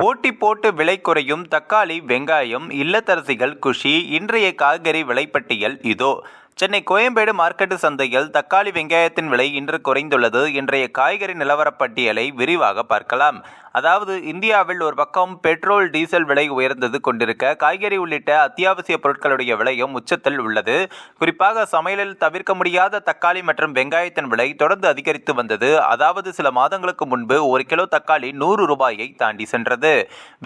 போட்டி போட்டு விலை குறையும் தக்காளி வெங்காயம் இல்லத்தரசிகள் குஷி இன்றைய காய்கறி விலைப்பட்டியல் இதோ. சென்னை கோயம்பேடு மார்க்கெட்டு சந்தையில் தக்காளி வெங்காயத்தின் விலை இன்று குறைந்துள்ளது. இன்றைய காய்கறி நிலவரப் பட்டியலை விரிவாக பார்க்கலாம். அதாவது இந்தியாவில் ஒரு பக்கம் பெட்ரோல் டீசல் விலை உயர்ந்தது கொண்டிருக்க காய்கறி உள்ளிட்ட அத்தியாவசிய பொருட்களுடைய விலையும் உச்சத்தில் உள்ளது. குறிப்பாக சமையலில் தவிர்க்க முடியாத தக்காளி மற்றும் வெங்காயத்தின் விலை தொடர்ந்து அதிகரித்து வந்தது. அதாவது சில மாதங்களுக்கு முன்பு ஒரு கிலோ தக்காளி நூறு ரூபாயை தாண்டி சென்றது.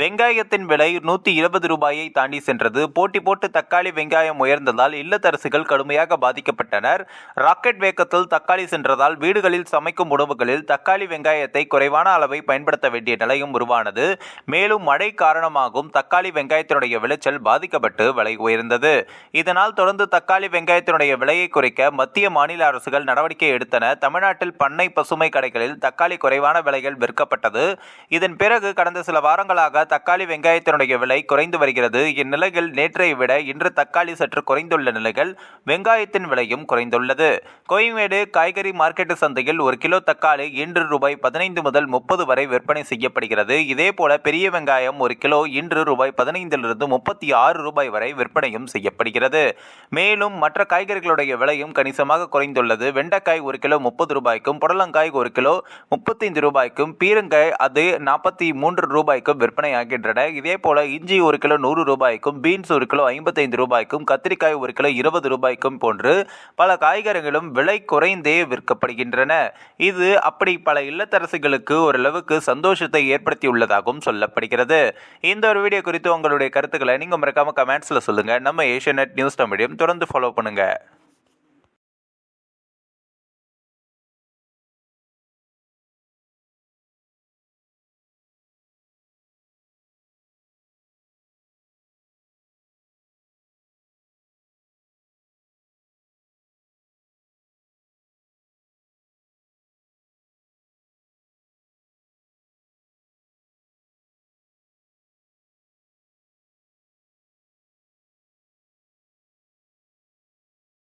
வெங்காயத்தின் விலை நூற்றி இருபது ரூபாயை தாண்டி சென்றது. போட்டி போட்டு தக்காளி வெங்காயம் உயர்ந்ததால் இல்லத்தரசுகள் கடுமை கடுமையாக பாதிக்கப்பட்டனர். ராக்கெட் வேகத்தில் தக்காளி சென்றதால் வீடுகளில் சமைக்கும் உணவுகளில் தக்காளி வெங்காயத்தை குறைவான அளவை பயன்படுத்த வேண்டிய நிலையும் உருவானது. மேலும் மழை காரணமாகவும் தக்காளி வெங்காயத்தினுடைய விளைச்சல் பாதிக்கப்பட்டு விலை உயர்ந்தது. இதனால் தொடர்ந்து தக்காளி வெங்காயத்தினுடைய விலையை குறைக்க மத்திய மாநில அரசுகள் நடவடிக்கை எடுத்தன. தமிழ்நாட்டில் பண்ணை பசுமை கடைகளில் தக்காளி குறைவான விலைகள் விற்கப்பட்டது. இதன் பிறகு கடந்த சில வாரங்களாக தக்காளி வெங்காயத்தினுடைய விலை குறைந்து வருகிறது. இந்நிலையில் நேற்றை விட இன்று தக்காளி சற்று குறைந்துள்ள நிலைகள் வெங்காய வெங்காயத்தின் விலையும் குறைந்துள்ளது. கோயம்பேடு காய்கறி மார்க்கெட்டு சந்தையில் ஒரு கிலோ தக்காளி இன்று ரூபாய் பதினைந்து முதல் முப்பது வரை விற்பனை செய்யப்படுகிறது. இதேபோல பெரிய வெங்காயம் ஒரு கிலோ இன்று ரூபாய் பதினைந்திலிருந்து முப்பத்தி ஆறு ரூபாய் வரை விற்பனையும் செய்யப்படுகிறது. மேலும் மற்ற காய்கறிகளுடைய விலையும் கணிசமாக குறைந்துள்ளது. வெண்டைக்காய் ஒரு கிலோ முப்பது ரூபாய்க்கும் புடலங்காய் ஒரு கிலோ முப்பத்தைந்து ரூபாய்க்கும் பீரங்காய் அது நாற்பத்தி மூன்று ரூபாய்க்கும் விற்பனையாகின்றன. இதே போல இஞ்சி ஒரு கிலோ நூறு ரூபாய்க்கும் பீன்ஸ் ஒரு கிலோ ஐம்பத்தைந்து ரூபாய்க்கும் கத்திரிக்காய் ஒரு கிலோ இருபது ரூபாய்க்கும் போன்று பல காய்கறிகளும் விலை குறைந்தே விற்கப்படுகின்றன. இது அப்படி பல இல்லத்தரசிகளுக்கு ஓரளவுக்கு சந்தோஷத்தை ஏற்படுத்தியுள்ளதாகவும் சொல்லப்படுகிறது. இந்த ஒரு வீடியோ குறித்து உங்களுடைய கருத்துக்களை நீங்கள் மறக்காமல் கமெண்ட்ஸில் சொல்லுங்கள் நம்ம ஏஷியநெட் நியூஸ் தமிழையும் தொடர்ந்து ஃபாலோ பண்ணுங்கள்